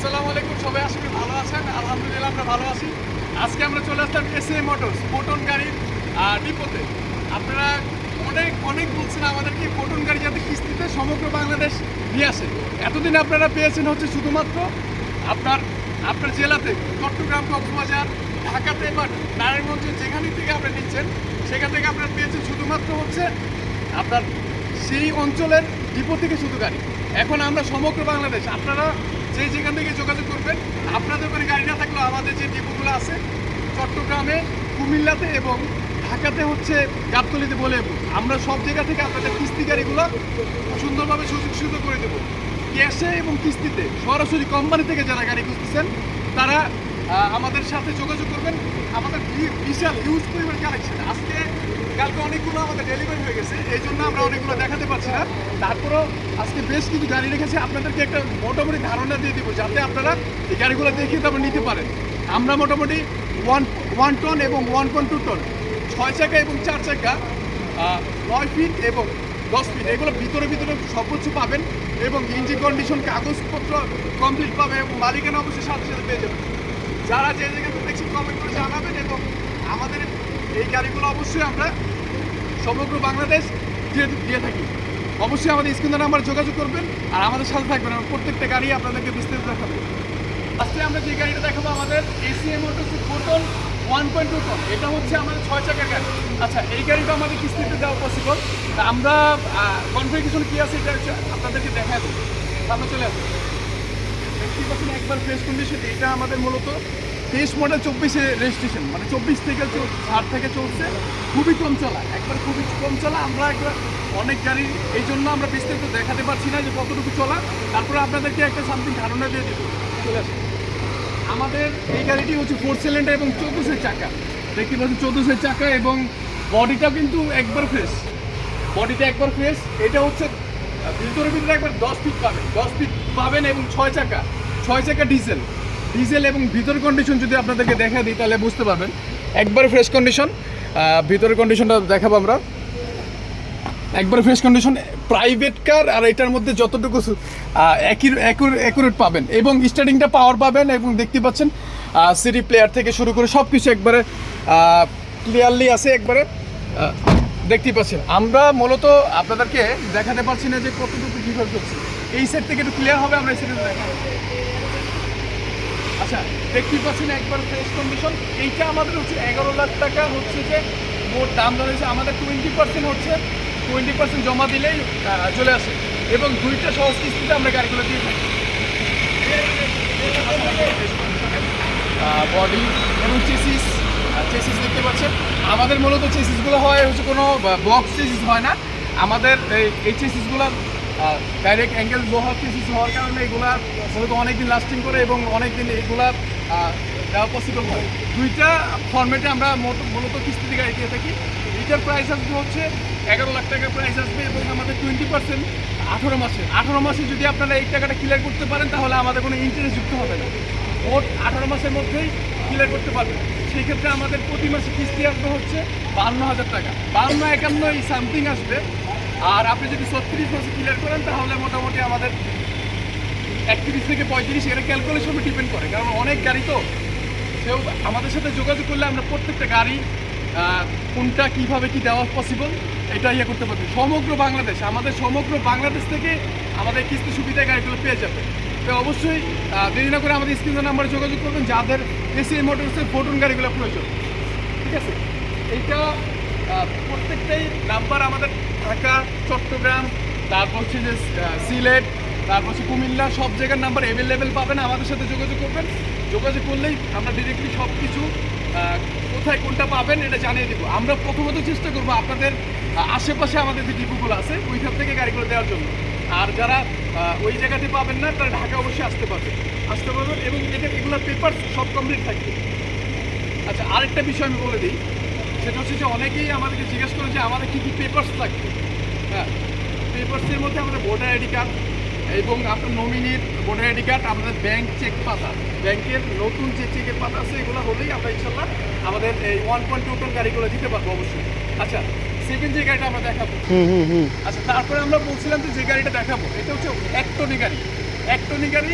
আসসালামু আলাইকুম, সবাই করি ভালো আছেন। আলহামদুলিল্লাহ, আমরা ভালো আছি। আজকে আমরা চলে আসলাম এসএ মোটরস ফোটন গাড়ির ডিপোতে। আপনারা অনেক অনেক বলছেন আমাদেরকে ফোটন গাড়ি যাতে কিস্তিতে সমগ্র বাংলাদেশ নিয়ে আসে। এতদিন আপনারা পেয়েছেন হচ্ছে শুধুমাত্র আপনার আপনার জেলাতে, চট্টগ্রাম, কক্সবাজার, ঢাকাতে বা নারায়ণগঞ্জ যেখানে থেকে আপনারা নিচ্ছেন, সেখান থেকে আপনারা পেয়েছেন শুধুমাত্র হচ্ছে আপনার সেই অঞ্চলের ডিপো থেকে শুধু গাড়ি। এখন আমরা সমগ্র বাংলাদেশ, আপনারা যে যেখান থেকে যোগাযোগ করবেন, আপনাদের ওখানে গাড়ি না থাকলেও আমাদের যে ডিপোগুলো আছে, চট্টগ্রামে, কুমিল্লাতে এবং ঢাকাতে হচ্ছে গাবতলিতে বলে আমরা সব জায়গা থেকে আপনাদের কিস্তি গাড়িগুলো সুন্দরভাবে সুযোগ সুযোগ করে দেবো। ক্যাশে এবং কিস্তিতে, সরাসরি কোম্পানি থেকে যারা গাড়ি খুঁজতেছেন, তারা আমাদের সাথে যোগাযোগ করবেন। আমাদের বিশাল হিউজ পরিমাণ কালেকশন আজকে কালকে অনেকগুলো আমাদের ডেলিভারি হয়ে গেছে, এই জন্য আমরা অনেকগুলো দেখাতে পারছি না। তারপরেও আজকে বেশ কিছু গাড়ি রেখেছি, আপনাদেরকে একটা মোটামুটি ধারণা দিয়ে দিব, যাতে আপনারা এই গাড়িগুলো দেখে তারপর নিতে পারেন। আমরা মোটামুটি ওয়ান ওয়ান টন এবং ওয়ান পয়েন্ট টু টন ছয় চাকা এবং চার চাকা নয় ফিট এবং দশ ফিট এগুলো ভিতরে ভিতরে সব কিছু পাবেন এবং ইঞ্জিন কন্ডিশন কাগজপত্র কমপ্লিট পাবে এবং মালিকানা অবশ্যই সাথে সাথে পেয়ে যাবেন। যারা যে জায়গাতে দেখছি কমেন্ট করে জানাবেন এবং আমাদের এই গাড়িগুলো অবশ্যই আমরা সমগ্র বাংলাদেশ দিয়ে দিয়ে থাকি। অবশ্যই আমাদের স্ক্রিন নাম্বার যোগাযোগ করবেন আর আমাদের সাথে থাকবেন। প্রত্যেকটা গাড়ি আপনাদেরকে বিস্তারিত দেখাবো। আজকে আমরা যে গাড়িটা দেখাবো আমাদের ACM motors Foton one point two ton এটা হচ্ছে আমাদের ছয় চাকার গাড়ি। আচ্ছা এই গাড়িটা আমাদের কিস্তিতে দেওয়া পসিবল আমরা কনফিগারেশন কী আছে এটা হচ্ছে আপনাদেরকে দেখা দেবো সামনে চলে আসব পাচ্ছেন একবার ফ্রেশ কন্ডিশন এটা আমাদের মূলত তেইশ মডেল চব্বিশে রেজিস্ট্রেশন মানে চব্বিশ থেকে ষাট থেকে চলছে। খুবই কম চলা, একবার খুবই কম চলা, আমরা একবার অনেক গাড়ি, এই জন্য আমরা বিস্তারিত দেখাতে পারছি না যে কতটুকু চলা। তারপরে আপনাদেরকে একটা সামথিং ধারণা দিয়ে দেবো। চলে আসুন। আমাদের এই গাড়িটি হচ্ছে ফোর সিলিন্ডার এবং চৌদ্দশের চাকা। দেখতে পাচ্ছেন চৌদ্দশের চাকা এবং বডিটা কিন্তু একবার ফ্রেশ বডিটা একবার ফ্রেশ এটা হচ্ছে ভিতরে ভিতরে একবার দশ ফিট পাবেন। দশ ফিট পাবেন এবং ছয় চাকা ছয় চাকা ডিজেল ডিজেল এবং ভিতর কন্ডিশন যদি আপনাদেরকে দেখা দিই তাহলে বুঝতে পারবেন। একবার ফ্রেশ কন্ডিশন ভিতরের কন্ডিশনটা দেখাবো আমরা। একবার ফ্রেশ কন্ডিশন প্রাইভেট কার আর এটার মধ্যে যতটুকু একই অ্যাকুরেট পাবেন। এবং স্টার্টিংটা পাওয়ার পাবেন এবং দেখতে পাচ্ছেন সিডি প্লেয়ার থেকে শুরু করে সব কিছু একবারে ক্লিয়ারলি আছে একবারে। আহ, দেখতেই পাচ্ছেন আমরা মূলত আপনাদেরকে দেখাতে পারছি না যে কতটুকু কীভাবে করছি এই সেট থেকে একটু ক্লিয়ার হবে আমরা এই সেটে দেখাবো। আচ্ছা দেখতেই পাচ্ছেন একবার ফ্রেশ কন্ডিশন এইটা আমাদের হচ্ছে এগারো লাখ টাকা হচ্ছে যে মোট দাম ধরেছে আমাদের টোয়েন্টি পার্সেন্ট হচ্ছে টোয়েন্টি পার্সেন্ট জমা দিলেই চলে আসে। এবং দুইটা সহজ কিস্তিতে আমরা গাড়িগুলো দিয়ে থাকি। বডি এবং চেসিস চেসিস দেখতে পাচ্ছেন। আমাদের মূলত চেসিসগুলো হয় হচ্ছে কোনো বক্স চেসিস হয় না। আমাদের এই- এই চেসিসগুলো ডাইরেক্ট অ্যাঙ্গেল লোহার চেসিস হওয়ার কারণে এগুলা মূলত অনেকদিন লাস্টিং করে এবং অনেকদিন এগুলা দেওয়া পসিবল হয়। দুইটা ফর্মেটে আমরা মূলত কিস্তিতে গাড়ি দিয়ে থাকি। এটার প্রাইস আসবে হচ্ছে এগারো লাখ টাকার প্রাইস আসবে এবং আমাদের টোয়েন্টি পার্সেন্ট আঠারো মাসে। আঠারো মাসে যদি আপনারা এই টাকাটা ক্লিয়ার করতে পারেন, তাহলে আমাদের কোনো ইন্টারেস্ট যুক্ত হবে না। মোট আঠারো মাসের মধ্যেই ক্লিয়ার করতে পারবেন। সেই ক্ষেত্রে আমাদের প্রতি মাসে কিস্তি আসবে হচ্ছে বান্ন হাজার টাকা। বান্ন, একান্ন এই সামথিং আসবে। আর আপনি যদি ছত্রিশ মাসে ক্লিয়ার করেন, তাহলে মোটামুটি আমাদের একত্রিশ থেকে পঁয়ত্রিশ এটা ক্যালকুলেশনে ডিপেন্ড করে। কারণ অনেক গাড়ি তো, সেও আমাদের সাথে যোগাযোগ করলে আমরা প্রত্যেকটা গাড়ি কোনটা কীভাবে কি দেওয়া পসিবল এটা ইয়ে করতে পারবে। সমগ্র বাংলাদেশ, আমাদের সমগ্র বাংলাদেশ থেকে আমাদের কিস্তি সুবিধা গাড়িগুলো পেয়ে যাবে। তো অবশ্যই দেরি না করে আমাদের স্ক্রিনের নাম্বারে যোগাযোগ করবেন, যাদের এসিএ মোটরসের ফোটন গাড়িগুলো প্রয়োজন। ঠিক আছে? এইটা প্রত্যেকটাই নাম্বার আমাদের ঢাকা, চট্টগ্রাম, তারপর হচ্ছে যে সিলেট, তারপর হচ্ছে কুমিল্লা, সব জায়গার নাম্বার অ্যাভেলেবেল পাবেন। আমাদের সাথে যোগাযোগ করবেন। যোগাযোগ করলেই আমরা ডিরেক্টলি সব কিছু কোথায় কোনটা পাবেন এটা জানিয়ে দেবো। আমরা প্রথমত চেষ্টা করব আপনাদের আশেপাশে আমাদের যে ডিপোগুলো আছে, ওইখান থেকে গাড়িগুলো দেওয়ার জন্য। আর যারা ওই জায়গাতে পাবেন না, তারা ঢাকা অবশ্যই আসতে পারবেন। আসতে পারবেন এবং এটা এগুলোর পেপার সব কমপ্লিট থাকবে। আচ্ছা আরেকটা বিষয় আমি বলে দিই। সেটা হচ্ছে যে অনেকেই আমাদেরকে জিজ্ঞেস করে যে আমাদের কী কী পেপার্স লাগবে? হ্যাঁ পেপার্সের মধ্যে আমাদের ভোটার আইডি কার্ড এবং আপনার নমিনির ভোটার আইডি কার্ড আমাদের ব্যাংক চেক পাতা। ব্যাংকের নতুন যে চেকের পাতা আছে এগুলো হলেই আমরা ইনশাল্লাহ আমাদের এই ওয়ান পয়েন্ট টু টন গাড়িগুলো দিতে পারব অবশ্যই। আচ্ছা সেকেন্ড যে গাড়িটা আমরা দেখাবো। আচ্ছা তারপরে আমরা বলছিলাম যে যে গাড়িটা দেখাবো এটা হচ্ছে এক টনি গাড়ি। এক টনি গাড়ি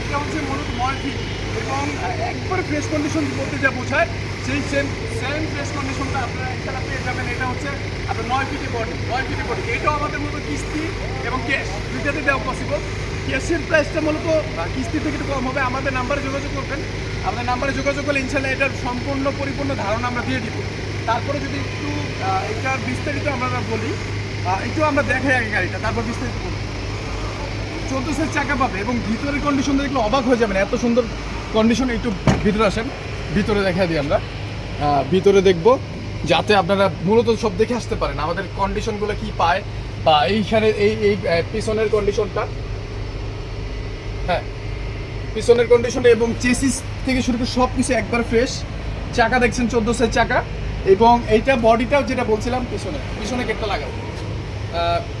এটা হচ্ছে মূলত ফিট এবং একবার ফ্রেশ কন্ডিশন বলতে যা বোঝায়, সেই সেম সেম ফ্রেশ কন্ডিশনটা আপনারা এখানে পেয়ে যাবেন। এটা হচ্ছে আপনার নয় ফিটে বডি নয় ফিটে বডি এটাও আমাদের মতো কিস্তি এবং ক্যাশ দুইটাতে দেওয়া পসিবল ক্যাশের প্রাইসটা মূলত কিস্তি থেকে একটু কম হবে। আমাদের নাম্বারে যোগাযোগ করবেন। আমাদের নাম্বারে যোগাযোগ করলে ইনশাল্লাহ এটার সম্পূর্ণ পরিপূর্ণ ধারণা আমরা দিয়ে দিব। তারপরে যদি একটু এটার বিস্তারিত আমরা বলি একটু আমরা দেখাই আগে গাড়িটা। তারপর বিস্তারিত বলি। চোদ্দ সেট চাকা পাবে এবং ভিতরের কন্ডিশন দেখলে অবাক হয়ে যাবেন। এত সুন্দর কন্ডিশন একটু ভিতরে আসেন, ভিতরে দেখা দিই আমরা। ভিতরে দেখব, যাতে আপনারা মূলত সব দেখে আসতে পারেন আমাদের কন্ডিশনগুলো কি পায় বা এইখানে এই এই পিছনের কন্ডিশনটা। হ্যাঁ পিছনের কন্ডিশন এবং চেসিস থেকে শুরু করে সব কিছু একবার ফ্রেশ চাকা দেখছেন চোদ্দ সেট চাকা এবং এইটা বডিটাও যেটা বলছিলাম পিছনে পিছনে গেটটা লাগাবো।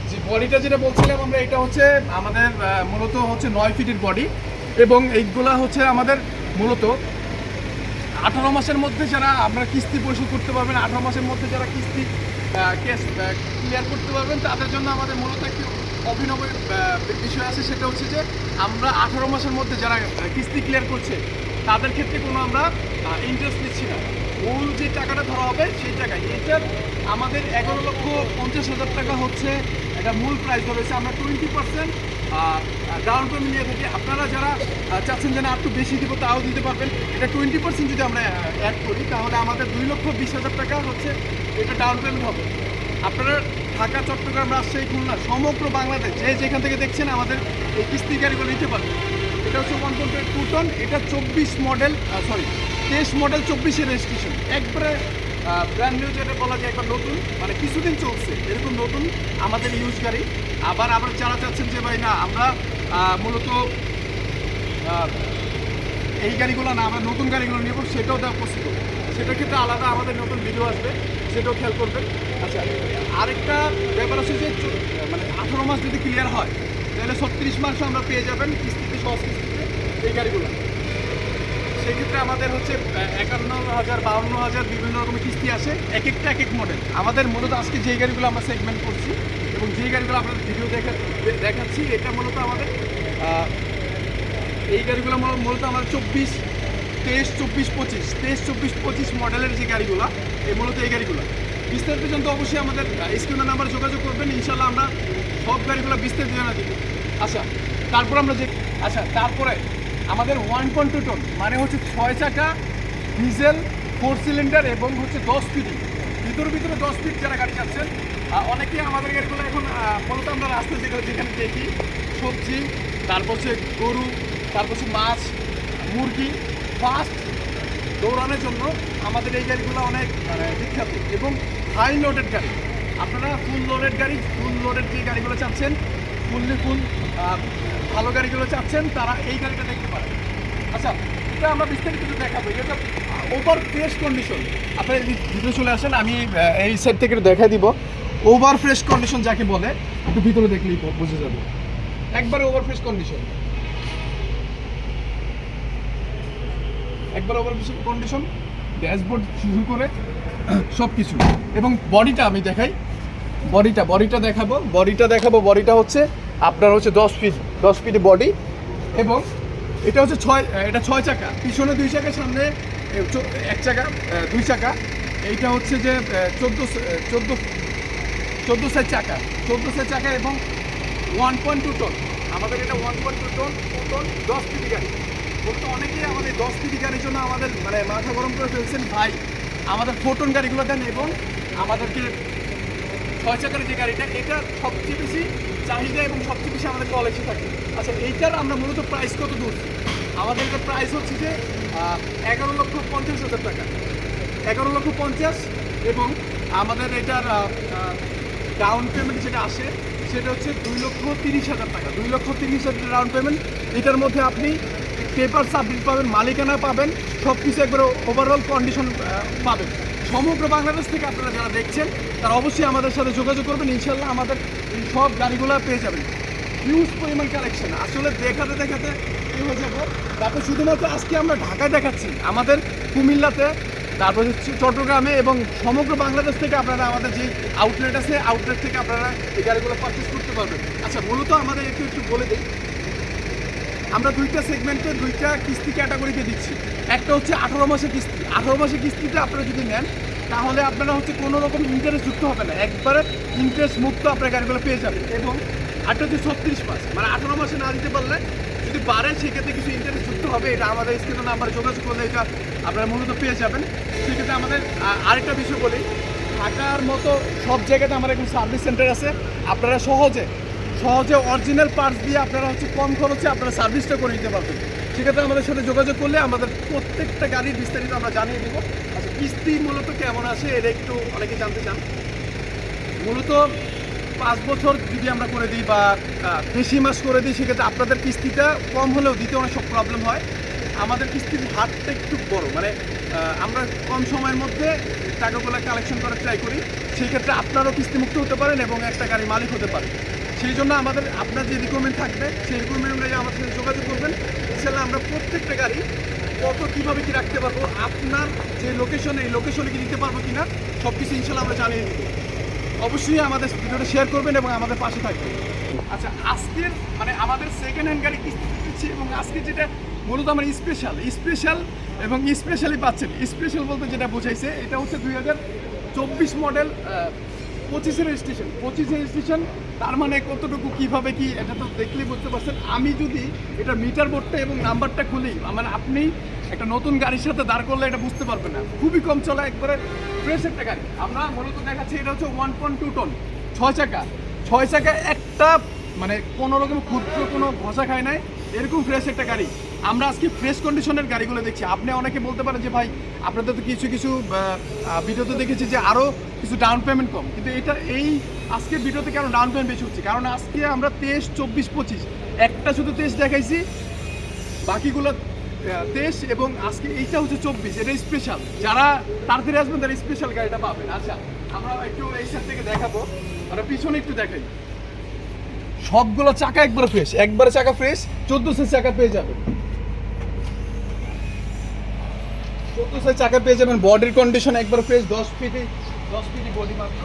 যে বডিটা যেটা বলছিলাম আমরা, এটা হচ্ছে আমাদের মূলত হচ্ছে নয় ফিটের বডি এবং এইগুলা হচ্ছে আমাদের মূলত আঠারো মাসের মধ্যে যারা আপনারা কিস্তি পরিশোধ করতে পারবেন, আঠারো মাসের মধ্যে যারা কিস্তি কেস ক্লিয়ার করতে পারবেন, তাদের জন্য আমাদের মূলত একটি অভিনব বিষয় আছে, সেটা হচ্ছে যে আমরা আঠারো মাসের মধ্যে যারা কিস্তি ক্লিয়ার করছে, তাদের ক্ষেত্রে কোনো আমরা ইন্টারেস্ট নিচ্ছি না। মূল যে টাকাটা ধরা হবে, সেই টাকায়। এটার আমাদের এগারো লক্ষ পঞ্চাশ হাজার টাকা হচ্ছে, এটা মূল প্রাইস ধরেছে। আমরা টোয়েন্টি পার্সেন্ট ডাউন পেমেন্ট নিয়ে থাকি। আপনারা যারা চাচ্ছেন যে না একটু বেশি দিব, তাও দিতে পারবেন। এটা টোয়েন্টি পার্সেন্ট যদি আমরা অ্যাড করি, তাহলে আমাদের দুই লক্ষ বিশ হাজার টাকা হচ্ছে এটা ডাউন পেমেন্ট হবে। আপনারা ঢাকা, চট্টগ্রাম, রাজশাহী, খুলনা, সমগ্র বাংলাদেশ, যে যেখান থেকে দেখছেন আমাদের এই কিস্তি গাড়িগুলো নিতে পারবেন। এটা হচ্ছে ওয়ান পয়েন্ট টু টন এটা চব্বিশ মডেল সরি তেইশ মডেল চব্বিশের রেজিস্ট্রেশন একবারে ব্র্যান্ড নিউ যেটা বলা যায় একবার নতুন মানে কিছুদিন চলছে, এরকম নতুন আমাদের ইউজ গাড়ি। আবার আবার যারা চাচ্ছেন যে ভাই না, আমরা মূলত এই গাড়িগুলো না, আমরা নতুন গাড়িগুলো নেব, সেটাও দেওয়া পসিবল সেটার ক্ষেত্রে আলাদা আমাদের নতুন ভিডিও আসবে, সেটাও খেয়াল করবেন। আচ্ছা আরেকটা ব্যাপার আছে যে মানে আঠারো মাস যদি ক্লিয়ার হয়, তাহলে ছত্রিশ মাসও আমরা পেয়ে যাবেন কিস্তিতে, সহজ কিস্তিতে এই গাড়িগুলো। সেক্ষেত্রে আমাদের হচ্ছে একান্ন হাজার বাউন্ন হাজার বিভিন্ন রকমের কিস্তি আসে এক একটা এক এক মডেল আমাদের মূলত আজকে যে গাড়িগুলো আমরা সেগমেন্ট করছি এবং যে গাড়িগুলো আপনাদের ভিডিও দেখা দেখাচ্ছি, এটা মূলত আমাদের এই গাড়িগুলো মূল- মূলত আমাদের চব্বিশ, তেইশ, চব্বিশ, পঁচিশ। তেইশ, চব্বিশ, পঁচিশ মডেলের যে গাড়িগুলো, এই মূলত এই গাড়িগুলো। বিস্তারিত জানতে অবশ্যই আমাদের স্ক্রিনের নাম্বার যোগাযোগ করবেন ইনশাল্লাহ আমরা সব গাড়িগুলো বিস্তারিত জানা দিব আচ্ছা তারপর আমরা যে আচ্ছা তারপরে আমাদের ওয়ান পয়েন্ট টু টন মানে হচ্ছে ছয় চাকা ডিজেল ফোর সিলিন্ডার এবং হচ্ছে দশ ফিট ভিতর ভিতরে দশ ফিট যারা গাড়ি চাচ্ছেন আহ, অনেকেই আমাদের গাড়িগুলো এখন মূলত আমরা রাস্তায় যেগুলো যেখানে দেখি সবজি তারপর হচ্ছে গরু তারপর হচ্ছে মাছ মুরগি ফাস্ট দৌড়ানোর জন্য আমাদের এই গাড়িগুলো অনেক মানে বিখ্যাত এবং হাই লোডেড গাড়ি। আপনারা ফুল লোডেড গাড়ি ফুল লোডেড যে গাড়িগুলো চাচ্ছেন ফুললি ফুল ভালো গাড়িগুলো চাচ্ছেন, তারা এই গাড়িটা দেখতে পারেন। আচ্ছা এটা আমরা বিস্তারিত কিছু দেখাবো। এটা ওভার ফ্রেশ কন্ডিশন আপনার ভিতরে চলে আসেন, আমি এই সাইড থেকে দেখা দিব। ওভার ফ্রেশ কন্ডিশন যাকে বলে, একটু ভিতরে দেখলেই বুঝে যাবে। একবারে ওভার ফ্রেশ কন্ডিশন একবার ওভার ফ্রেশ কন্ডিশন ড্যাশবোর্ড শুরু করে সব কিছু এবং বডিটা আমি দেখাই। বডিটা বডিটা দেখাবো। বডিটা দেখাবো বডিটা হচ্ছে আপনার হচ্ছে দশ ফিট দশ ফিট বডি এবং এটা হচ্ছে ছয় এটা ছয় চাকা। পিছনে দুই চাকা, সামনে এক চাকা দুই চাকা। এইটা হচ্ছে যে চোদ্দ চোদ্দ চোদ্দ সাইজ চাকা। চোদ্দ সাইজ চাকা এবং ওয়ান পয়েন্ট টু টন আমাদের এটা one point two ton two ton দশ পিটি গাড়ি। বলতে অনেকেই আমাদের দশ পিটি গাড়ির জন্য আমাদের মানে মাথা গরম করে ফেলছেন ভাই। আমাদের ফোটন গাড়িগুলো দেন এবং আমাদেরকে ছয় চাকার যে গাড়িটা, এটা সবচেয়ে বেশি চাহিদা এবং সবচেয়ে বেশি আমাদের কলেজে থাকে। আচ্ছা এইটার আমরা মূলত প্রাইস কত দূর? আমাদের এটা প্রাইস হচ্ছে যে এগারো লক্ষ পঞ্চাশ হাজার টাকা। এগারো লক্ষ পঞ্চাশ এবং আমাদের এটার ডাউন পেমেন্ট যেটা আসে, সেটা হচ্ছে দুই লক্ষ তিরিশ হাজার টাকা। দুই লক্ষ তিরিশ হাজার ডাউন পেমেন্ট এটার মধ্যে আপনি পেপার সাবমিট পাবেন, মালিকানা পাবেন সব কিছু একবার ওভারঅল কন্ডিশন পাবেন। সমগ্র বাংলাদেশ থেকে আপনারা যারা দেখছেন, তারা অবশ্যই আমাদের সাথে যোগাযোগ করবেন। ইনশাল্লাহ আমাদের এই সব গাড়িগুলো পেয়ে যাবেন। হিউজ পরিমাণ কালেকশন আসলে দেখাতে দেখাতে কি হয়ে যাব? তারপর শুধুমাত্র আজকে আমরা ঢাকায় দেখাচ্ছি। আমাদের কুমিল্লাতে, তারপর হচ্ছে চট্টগ্রামে এবং সমগ্র বাংলাদেশ থেকে আপনারা আমাদের যে আউটলেট আছে আউটলেট থেকে আপনারা এই গাড়িগুলো পারচেস করতে পারবেন। আচ্ছা মূলত আমাদের একটু একটু বলে দিই। আমরা দুইটা সেগমেন্টে দুইটা কিস্তি ক্যাটাগরিতে দিচ্ছি। একটা হচ্ছে আঠারো মাসের কিস্তি। আঠারো মাসের কিস্তিতে আপনারা যদি নেন, তাহলে আপনারা হচ্ছে কোনো রকম ইন্টারেস্ট যুক্ত হবে না। একবারে ইন্টারেস্ট মুক্ত আপনার গাড়িগুলো পেয়ে যাবেন। এবং আটটা হচ্ছে ছত্রিশ মাস। মানে আঠারো মাসে না দিতে পারলে যদি বাড়ে, সেক্ষেত্রে কিছু ইন্টারেস্ট যুক্ত হবে। এটা আমাদের স্ক্রিনে নাম্বার যোগাযোগ করলে এটা আপনারা মূলত পেয়ে যাবেন। সেক্ষেত্রে আমাদের আরেকটা বিষয় বলি, ঢাকার মতো সব জায়গাতে আমার এখন সার্ভিস সেন্টার আছে। আপনারা সহজে সহজে অরিজিনাল পার্টস দিয়ে আপনারা হচ্ছে কম খরচে আপনারা সার্ভিসটা করে নিতে পারবেন। সেক্ষেত্রে আমাদের সাথে যোগাযোগ করলে আমাদের প্রত্যেকটা গাড়ির বিস্তারিত আমরা জানিয়ে দেবো। আচ্ছা কিস্তি মূলত কেমন আছে এটা একটু অনেকে জানতে চান? মূলত পাঁচ বছর যদি আমরা করে দিই বা বেশি মাস করে দিই, সেক্ষেত্রে আপনাদের কিস্তিটা কম হলেও দিতে অনেক সব প্রবলেম হয়। আমাদের কিস্তির হারটা একটু বড় মানে আমরা কম সময়ের মধ্যে টাকাগুলো কালেকশন করার ট্রাই করি। সেই ক্ষেত্রে আপনারও কিস্তিমুক্ত হতে পারেন এবং একটা গাড়ি মালিক হতে পারেন। সেই জন্য আমাদের আপনার যে রিকোয়ারমেন্ট থাকবে, সেই রিকোয়ারমেন্ট অনুযায়ী আমাদের সাথে যোগাযোগ করবেন। ইনশাল্লাহ আমরা প্রত্যেকটা গাড়ি কত, কীভাবে কি রাখতে পারব, আপনার যে লোকেশন এই লোকেশনে কি দিতে পারব কিনা সব কিছু ইনশাল্লাহ আমরা জানিয়ে দেবো। অবশ্যই আমাদের ভিডিওটা শেয়ার করবেন এবং আমাদের পাশে থাকবেন। আচ্ছা আজকের মানে আমাদের সেকেন্ড হ্যান্ড গাড়ি কিস্তি এবং আজকে যেটা মূলত আমার স্পেশাল স্পেশাল এবং স্পেশালি পাচ্ছেন। স্পেশাল বলতে যেটা বোঝাইছে, এটা হচ্ছে দুই হাজার চব্বিশ মডেল পঁচিশের রেজিস্ট্রেশন পঁচিশের রেজিস্ট্রেশন তার মানে কতটুকু, কীভাবে, কি, এটা তো দেখলেই বুঝতে পারছেন। আমি যদি এটা মিটার বোর্ডটা এবং নাম্বারটা খুলি মানে আপনি একটা নতুন গাড়ির সাথে দাঁড় করলে এটা বুঝতে পারবেন না। খুবই কম চলা, একবারে ফ্রেশ একটা গাড়ি। আমরা মূলত দেখাচ্ছি, এটা হচ্ছে ওয়ান পয়েন্ট টু টন ছয় চাকা। ছয় চাকা একটা মানে কোনো রকম ক্ষুদ্র কোনো ঘষা খায় নাই, এরকম ফ্রেশ একটা গাড়ি। আমরা আজকে ফ্রেশ কন্ডিশনের গাড়িগুলো দেখছি। আপনি অনেকে বলতে পারেন যে, ভাই, আপনাদের তো কিছু কিছু ভিডিওতে দেখেছি যে আরও কিছু ডাউন পেমেন্ট কম। কিন্তু এটা এই আজকের ভিডিওতে কেন ডাউন পেমেন্ট বেশি হচ্ছে? কারণ আজকে আমরা তেইশ, চব্বিশ, পঁচিশ, একটা শুধু তেইশ দেখাইছি। বাকিগুলো তেইশ এবং আজকে এইটা হচ্ছে চব্বিশ, এটা স্পেশাল যারা তাড়াতাড়ি আসবেন, তারা স্পেশাল গাড়িটা পাবেন। আচ্ছা আমরা একটু এই সাইড থেকে দেখাবো। আমরা পিছনে একটু দেখাই। সবগুলো চাকা একবারে ফ্রেশ একবারে চাকা ফ্রেশ চোদ্দোশো চাকা পেয়ে যাবেন চোদ্দোশো চাকা পেয়ে যাবেন বডির কন্ডিশন একবার ফ্রেশ দশ ফিটে দশ ফিটই বডি মাত্র।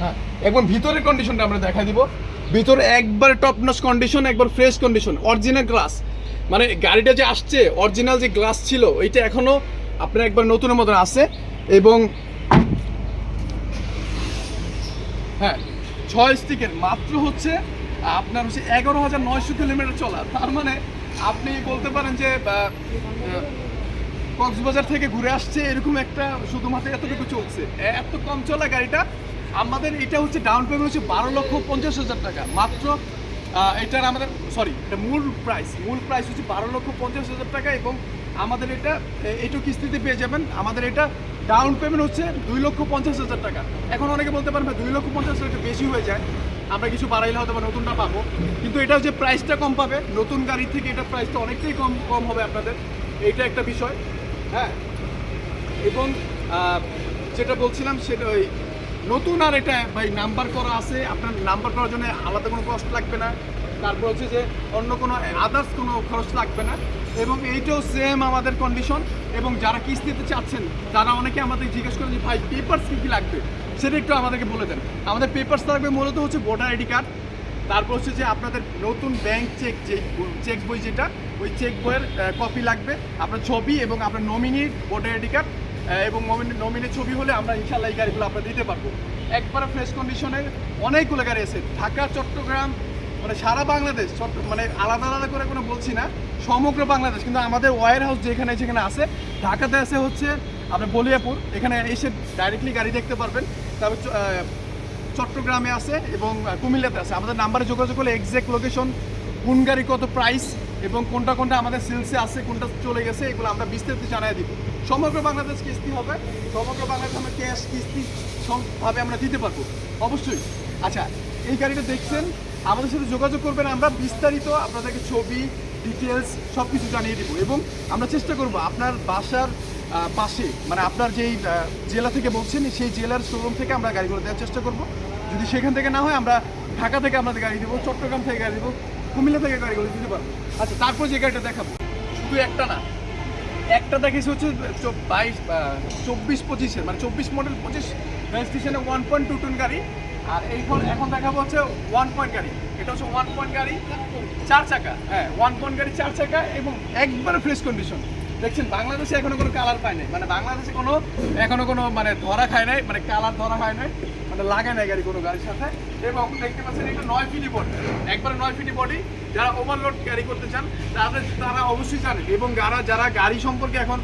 হ্যাঁ একবার ভিতরের কন্ডিশনটা আমরা দেখা দিব। ভিতরে একবারে টপ নচ কন্ডিশন একবার ফ্রেশ কন্ডিশন অরিজিনাল গ্লাস মানে গাড়িটা যে আসছে অরিজিনাল যে গ্লাস ছিল, এইটা এখনও আপনার একবার নতুনের মতন আছে এবং হ্যাঁ ছয় স্টিকের মাত্র হচ্ছে আপনার হচ্ছে এগারো হাজার নয়শো কিলোমিটার চলা। তার মানে আপনি বলতে পারেন যে কক্সবাজার থেকে ঘুরে আসছে এরকম একটা শুধুমাত্র এতটুকু চলছে। এত কম চলা গাড়িটা। আমাদের এটা হচ্ছে ডাউন পেমেন্ট হচ্ছে বারো লক্ষ পঞ্চাশ হাজার টাকা। মাত্র এটার আমাদের সরি এটা মূল প্রাইস মূল প্রাইস হচ্ছে বারো লক্ষ পঞ্চাশ হাজার টাকা এবং আমাদের এটা, এ- এইটু কিস্তিতে পেয়ে যাবেন। আমাদের এটা ডাউন পেমেন্ট হচ্ছে দুই লক্ষ পঞ্চাশ হাজার টাকা। এখন অনেকে বলতে পারবে দুই লক্ষ পঞ্চাশ হাজার বেশি হয়ে যায়। আমরা কিছু বাড়াইলে হয়তো বা নতুনটা পাবো। কিন্তু এটা হচ্ছে প্রাইসটা কম পাবে, নতুন গাড়ির থেকে এটা প্রাইসটা অনেকটাই কম কম হবে আপনাদের। এইটা একটা বিষয় হ্যাঁ? এবং যেটা বলছিলাম সেটা ওই নতুন আর এটা, ভাই নাম্বার করা আছে। আপনার নাম্বার করার জন্য আলাদা কোনো কষ্ট লাগবে না। তারপর হচ্ছে যে অন্য কোনো আদার্স কোনো খরচ লাগবে না। এবং এইটাও সেম আমাদের কন্ডিশন এবং যারা কিস্তিতে চাচ্ছেন, তারা অনেকে আমাদের জিজ্ঞেস করেন যে, ভাই পেপারস কী কী লাগবে? সেটা একটু আমাদেরকে বলে দেন। আমাদের পেপার্স থাকবে মূলত হচ্ছে ভোটার আইডি কার্ড তারপর হচ্ছে যে আপনাদের নতুন ব্যাংক চেক যে চেক বই যেটা, ওই চেক বইয়ের কপি লাগবে, আপনার ছবি এবং আপনার নমিনি ভোটার আইডি কার্ড এবং নমিনির ছবি হলে আমরা ইনশাল্লাহ এই গাড়িগুলো আমরা দিতে পারব। একবারে ফ্রেশ কন্ডিশনের অনেকগুলো গাড়ি আছে। ঢাকা, চট্টগ্রাম মানে সারা বাংলাদেশ মানে আলাদা আলাদা করে কোনো বলছি না, সমগ্র বাংলাদেশ, কিন্তু আমাদের ওয়ার হাউস যেখানে যেখানে আছে, ঢাকাতে আছে হচ্ছে আপনার বলিয়াপুর, এখানে এসে ডাইরেক্টলি গাড়ি দেখতে পারবেন। তারপর চট্টগ্রামে আছে এবং কুমিল্লাতে আছে। আমাদের নাম্বারে যোগাযোগ করলে এক্সাক্ট লোকেশন কোন গাড়ি কত প্রাইস এবং কোনটা কোনটা আমাদের সেলসে আছে, কোনটা চলে গেছে, এগুলো আমরা বিস্তারিত জানিয়ে দিব। সমগ্র বাংলাদেশ কিস্তি হবে। সমগ্র বাংলাদেশ আমরা ক্যাশ কিস্তি সবভাবে আমরা দিতে পারব। অবশ্যই। আচ্ছা এই গাড়িটা দেখছেন, আমাদের সাথে যোগাযোগ করবেন আমরা। বিস্তারিত আপনাদেরকে ছবি ডিটেলস সব কিছু জানিয়ে দিব এবং আমরা চেষ্টা করব আপনার বাসার পাশে মানে আপনার যেই জেলা থেকে বলছেন, সেই জেলার শোরুম থেকে আমরা গাড়িগুলো দেওয়ার চেষ্টা করব। যদি সেখান থেকে না হয়, আমরা ঢাকা থেকে আপনাদের গাড়ি দেবো, চট্টগ্রাম থেকে গাড়ি দেবো, কুমিল্লা থেকে গাড়িগুলো দিতে পারব। আচ্ছা তারপর যে গাড়িটা দেখাবো, শুধু একটা না, একটা দেখেছি হচ্ছে বাইশ চব্বিশ পঁচিশের মানে চব্বিশ মডেল পঁচিশ রেজিস্ট্রেশনে ওয়ান পয়েন্ট টু টুন গাড়ি, আর এই ফোন এখন দেখাবো হচ্ছে ওয়ান পয়েন্ট গাড়ি। এটা হচ্ছে ওয়ান পয়েন্ট গাড়ি, চার চাকা হ্যাঁ ওয়ান পয়েন্ট গাড়ি, চার চাকা, এবং একবারে ফ্রেশ কন্ডিশন দেখছেন, বাংলাদেশে এখনও কোনো কালার পায় নাই। মানে বাংলাদেশে কোনো, এখনও কোনো মানে ধরা খায় নাই মানে কালার ধরা হয় নাই মানে লাগায় নাই গাড়ি কোনো গাড়ির সাথে। এবং দেখতে পাচ্ছেন এটা নয় ফিটি বডি একবারে নয় ফিটি বডি যারা ওভারলোড ক্যারি করতে চান, তাদের, তারা অবশ্যই জানেন। এবং যারা যারা গাড়ি সম্পর্কে এখন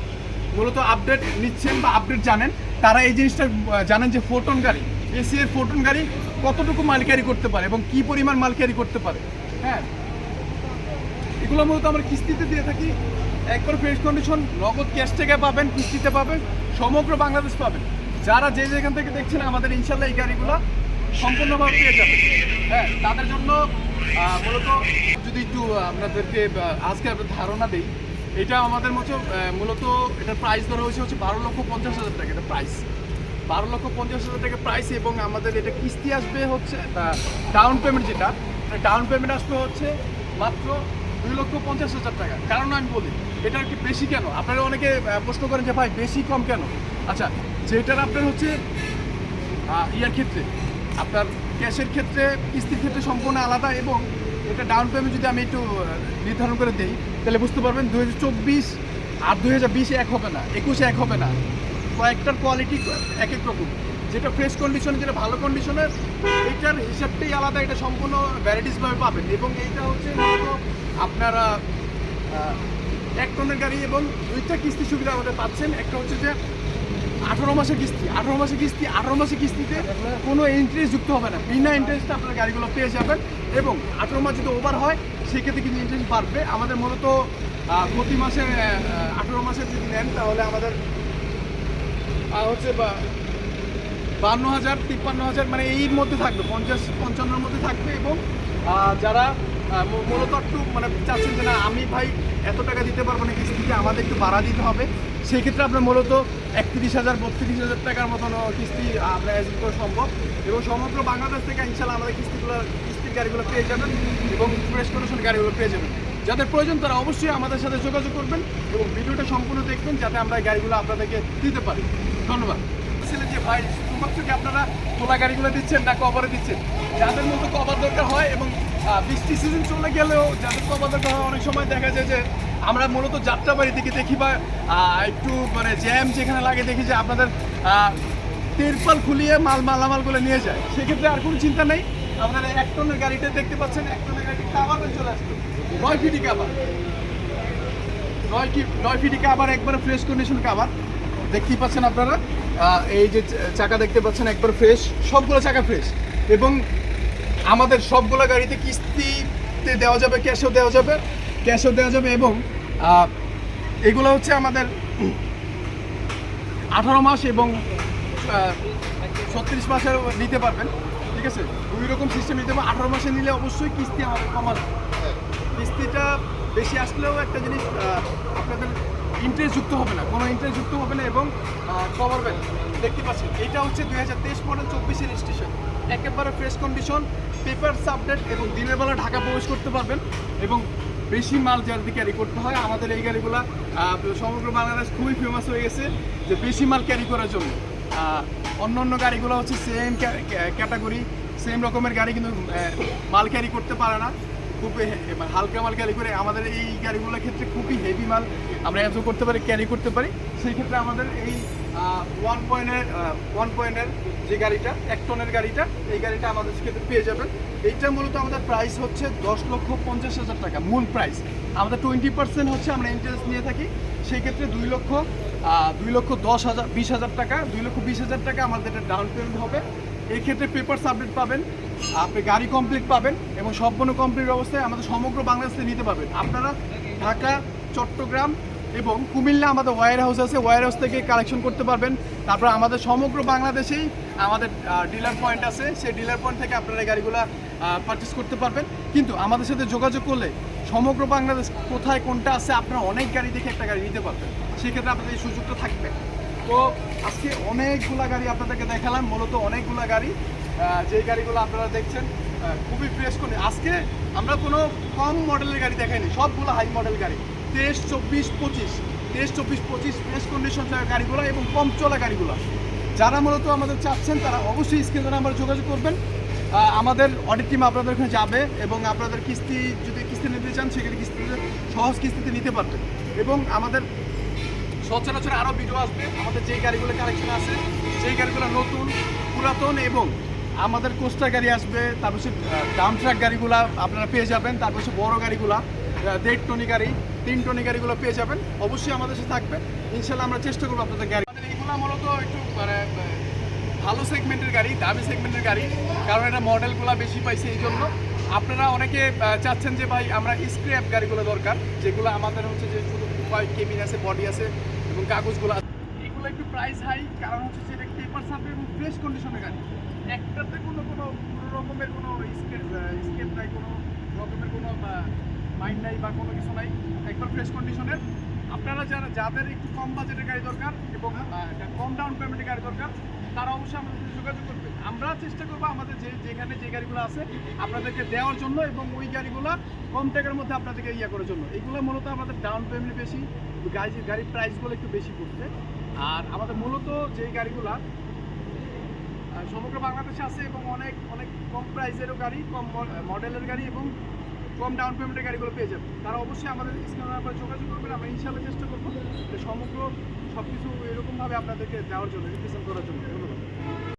মূলত আপডেট নিচ্ছেন বা আপডেট জানেন, তারা এই জিনিসটা জানেন যে ফোটন গাড়ি এসি এর ফোটন গাড়ি কতটুকু মাল ক্যারি করতে পারে এবং কি পরিমাণ মাল ক্যারি করতে পারে। হ্যাঁ? এগুলো মূলত আমরা কিস্তিতে দিয়ে থাকি। একবার ফ্রেশ কন্ডিশন নগদ ক্যাশ থেকে পাবেন, কিস্তিতে পাবেন, সমগ্র বাংলাদেশ পাবেন। যারা যে যেখান থেকে দেখছেন আমাদের ইনশাল্লাহ এই গাড়িগুলো সম্পূর্ণভাবে পেয়ে যাবেন। হ্যাঁ তাদের জন্য মূলত যদি একটু আপনাদেরকে আজকে আপনার ধারণা দিই, এটা আমাদের মতো মূলত এটার প্রাইস ধরা হয়েছে হচ্ছে বারো লক্ষ পঞ্চাশ হাজার টাকা এটা প্রাইস বারো লক্ষ পঞ্চাশ হাজার টাকা প্রাইস এবং আমাদের এটা কিস্তি আসবে হচ্ছে ডাউন পেমেন্ট যেটা ডাউন পেমেন্ট আসবে হচ্ছে মাত্র দুই লক্ষ পঞ্চাশ হাজার টাকা। কারণ আমি বলি এটা একটু বেশি কেন? আপনারা অনেকে প্রশ্ন করেন যে ভাই, বেশি কম কেন? আচ্ছা যেটার আপনার হচ্ছে ইয়ার ক্ষেত্রে, আপনার ক্যাশের ক্ষেত্রে, কিস্তির ক্ষেত্রে সম্পূর্ণ আলাদা এবং এটা ডাউন পেমেন্ট যদি আমি একটু নির্ধারণ করে দিই, তাহলে বুঝতে পারবেন দু হাজার চব্বিশ আর বিশে এক হবে না, একুশে এক হবে না। কয়েকটার কোয়ালিটি এক এক রকম। যেটা ফ্রেশ কন্ডিশনে যেটা ভালো কন্ডিশনের এইটার হিসাবটাই আলাদা, এটা সম্পূর্ণ ভ্যারাইটিসভাবে পাবেন। এবং এইটা হচ্ছে আপনারা এক টনের গাড়ি এবং দুইটা কিস্তি সুবিধা আমাদের পাচ্ছেন। একটা হচ্ছে যে আঠারো মাসে কিস্তি। আঠারো মাসে কিস্তি, আঠারো মাসে কিস্তিতে কোনো ইন্টারেস্ট যুক্ত হবে না। বিনা ইন্টারেস্টে আপনার গাড়িগুলো পেয়ে যাবেন এবং আঠারো মাস যদি ওভার হয়, সেক্ষেত্রে কিন্তু ইন্টারেস্ট বাড়বে। আমাদের মূলত প্রতি মাসে আঠারো মাসে যদি নেন, তাহলে আমাদের হচ্ছে বান্ন হাজার, তিপ্পান্ন হাজার মানে এর মধ্যে থাকবে, পঞ্চাশ, পঞ্চান্নর মধ্যে থাকবে এবং যারা মূলত একটু মানে চাচ্ছেন যে না, আমি ভাই এত টাকা দিতে পারব না কিস্তিতে আমাদের একটু ভাড়া দিতে হবে। সেই ক্ষেত্রে আপনার মূলত একত্রিশ হাজার, বত্রিশ হাজার টাকার মতন কিস্তি আপনার অ্যাজিট করা সম্ভব এবং সমগ্র বাংলাদেশ থেকে ইনশাল্লাহ আমাদের কিস্তিগুলো, কিস্তির গাড়িগুলো পেয়ে যাবেন এবং ফ্রেশ কন্ডিশন গাড়িগুলো পেয়ে যাবেন। যাদের প্রয়োজন তারা অবশ্যই আমাদের সাথে যোগাযোগ করবেন এবং ভিডিওটা সম্পূর্ণ দেখবেন, যাতে আমরা গাড়িগুলো আপনাদেরকে দিতে পারি। ধন্যবাদ। ছিলেন যে ভাই, শুধুমাত্র কি আপনারা তোলা গাড়িগুলো দিচ্ছেন না কভারে দিচ্ছেন? যাদের মতো কভার দরকার হয় এবং বৃষ্টি সিজন চলে গেলেও যাদের দরকার হয় অনেক সময় দেখা যায় যে আমরা মূলত যাত্রাবাড়ি থেকে দেখি বা একটু মানে জ্যাম যেখানে লাগে দেখি যে আপনাদের তেরপাল খুলিয়ে মাল মালামালগুলো নিয়ে যায়। সেক্ষেত্রে আর কোনো চিন্তা নেই। আপনারা এক টনের গাড়িটা দেখতে পাচ্ছেন, এক টনের গাড়ি কাবার চলে আসবে নয় ফিটি কাবার নয় কি নয় ফিটি কাবার একবারে ফ্রেশ কন্ডিশন কাবার দেখতেই পাচ্ছেন আপনারা এই যে চাকা দেখতে পাচ্ছেন, একবার ফ্রেশ সবগুলো চাকা ফ্রেশ এবং আমাদের সবগুলো গাড়িতে কিস্তিতে দেওয়া যাবে, ক্যাশও দেওয়া যাবে, ক্যাশও দেওয়া যাবে এবং এগুলো হচ্ছে আমাদের আঠারো মাস এবং ছত্রিশ মাসের নিতে পারবেন, ঠিক আছে? দুই রকম সিস্টেম নিতে পারবেন আঠারো মাসে নিলে অবশ্যই কিস্তি আমাদের কমানো কিস্তিটা বেশি আসলেও একটা জিনিস আপনাদের ইন্টারেস্ট যুক্ত হবে না। কোনো ইন্টারেস্ট যুক্ত হবে না এবং কভারবেন দেখতে পাচ্ছেন, এটা হচ্ছে দুই হাজার তেইশ মডেল চব্বিশের স্টেশন একেবারে ফ্রেশ কন্ডিশন পেপার আপডেট এবং দিনের বেলা ঢাকা প্রবেশ করতে পারবেন এবং বেশি মাল যাদের ক্যারি করতে হয়। আমাদের এই গাড়িগুলো সমগ্র বাংলাদেশ খুবই ফেমাস হয়ে গেছে যে বেশি মাল ক্যারি করার জন্য। অন্য অন্য গাড়িগুলো হচ্ছে সেম ক্যাটাগরি সেম রকমের গাড়ি কিন্তু মাল ক্যারি করতে পারে না। খুবই হে- মানে হালকা মাল ক্যারি করে আমাদের এই গাড়িগুলোর ক্ষেত্রে খুবই হেভি মাল আমরা অ্যাবজর্ব করতে পারি ক্যারি করতে পারি। সেই ক্ষেত্রে আমাদের এই ওয়ান পয়েন্টের ওয়ান পয়েন্টের যে গাড়িটা, এক টনের গাড়িটা, এই গাড়িটা আমাদের ক্ষেত্রে পেয়ে যাবেন। এইটা মূলত আমাদের প্রাইস হচ্ছে দশ লক্ষ পঞ্চাশ হাজার টাকা, মূল প্রাইস আমাদের টোয়েন্টি পার্সেন্ট হচ্ছে আমরা ইন্টারেস্ট নিয়ে থাকি। সেই ক্ষেত্রে দুই লক্ষ দুই লক্ষ দশ হাজার, বিশ হাজার টাকা, দুই লক্ষ বিশ হাজার টাকা আমাদের এটা ডাউন পেমেন্ট হবে। এই ক্ষেত্রে পেপার সাবমিট পাবেন, আপনি গাড়ি কমপ্লিট পাবেন এবং সম্পূর্ণ কমপ্লিট অবস্থায় আমাদের সমগ্র বাংলাদেশে নিতে পারবেন। আপনারা ঢাকা, চট্টগ্রাম এবং কুমিল্লা আমাদের ওয়ার হাউস আছে ওয়ার হাউস থেকে কালেকশন করতে পারবেন। তারপর আমাদের সমগ্র বাংলাদেশেই আমাদের ডিলার পয়েন্ট আছে। সেই ডিলার পয়েন্ট থেকে আপনারা গাড়িগুলো পারচেস করতে পারবেন। কিন্তু আমাদের সাথে যোগাযোগ করলে সমগ্র বাংলাদেশ কোথায় কোনটা আছে আপনারা অনেক গাড়ি দেখে একটা গাড়ি নিতে পারবেন। সেক্ষেত্রে আপনাদের এই সুযোগটা থাকবে। তো আজকে অনেকগুলা গাড়ি আপনাদেরকে দেখালাম মূলত অনেকগুলা গাড়ি। আহ, যে গাড়িগুলো আপনারা দেখছেন খুবই ফ্রেশ করে আজকে আমরা কোনো কম মডেলের গাড়ি দেখাইনি সবগুলো হাই মডেল গাড়ি। তেইশ চব্বিশ পঁচিশ তেইশ চব্বিশ পঁচিশ ফ্রেশ কন্ডিশন থাকা গাড়িগুলো এবং কম চলা গাড়িগুলো। যারা মূলত আমাদের চাচ্ছেন, তারা অবশ্যই স্ক্রিনে আমরা যোগাযোগ করবেন। আমাদের অডিট টিম আপনাদের ওখানে যাবে এবং আপনাদের কিস্তি যদি কিস্তি নিতে চান, সেখানে কিস্তিতে সহজ কিস্তিতে নিতে পারবেন। এবং আমাদের সচরাচর আরও ভিডিও আসবে। আমাদের যেই গাড়িগুলো কালেকশন আছে সেই গাড়িগুলো নতুন, পুরাতন এবং আমাদের কোস্টার গাড়ি আসবে, তারপর সে ডাম ট্রাক গাড়িগুলো আপনারা পেয়ে যাবেন, তারপর সে বড় গাড়িগুলো দেড় টনি গাড়ি তিন টনি গাড়িগুলো পেয়ে যাবেন। অবশ্যই আমাদের সাথে থাকবে ইনশাল্লাহ আমরা চেষ্টা করব আপনাদের গাড়ি এইগুলো মূলত একটু মানে ভালো সেগমেন্টের গাড়ি, দামি সেগমেন্টের গাড়ি। কারণ এটা মডেলগুলো বেশি পাইছে এই জন্য। আপনারা অনেকে চাচ্ছেন যে, ভাই, আমরা স্ক্র্যাপ গাড়িগুলো দরকার, যেগুলো আমাদের হচ্ছে যে শুধু কেবিন আছে বডি আছে এবং কাগজগুলো আছে। এগুলো একটু প্রাইস হাই কারণ হচ্ছে যে এটা পেপার সাপে এবং ফ্রেশ কন্ডিশনের গাড়ি। একটাতে কোনো কোনো কোনো রকমের কোনো স্কেপ স্কেপ নাই, কোনো মাইন্ড নাই বা কোনো কিছু নাই একবার ফ্রেশ কন্ডিশনের আপনারা যারা, যাদের একটু কম বাজেটের গাড়ি দরকার এবং কম ডাউন পেমেন্টের গাড়ি দরকার, তারা অবশ্যই আমাদের সাথে যোগাযোগ করবে আমরা চেষ্টা করব আমাদের যে, যেখানে যে গাড়িগুলো আছে, আপনাদেরকে দেওয়ার জন্য এবং ওই গাড়িগুলো কম টাকার মধ্যে আপনাদেরকে ইয়ে করার জন্য। এগুলো মূলত আমাদের ডাউন পেমেন্ট বেশি, গাড়ি, গাড়ির প্রাইসগুলো একটু বেশি পড়ছে। আর আমাদের মূলত যে গাড়িগুলো সমগ্র বাংলাদেশে আছে এবং অনেক অনেক কম প্রাইসেরও গাড়ি, কম মডেলের গাড়ি এবং কম ডাউন পেমেন্টের গাড়িগুলো পেয়ে যাবে। তারা অবশ্যই আমাদের স্ক্যানার নাম্বারে যোগাযোগ করবেন, আমরা ইনশাল্লাহ চেষ্টা করব সমগ্র সব কিছু এরকমভাবে আপনাদেরকে দেওয়ার জন্য রিপ্রেজেন্ট করার জন্য। ধন্যবাদ।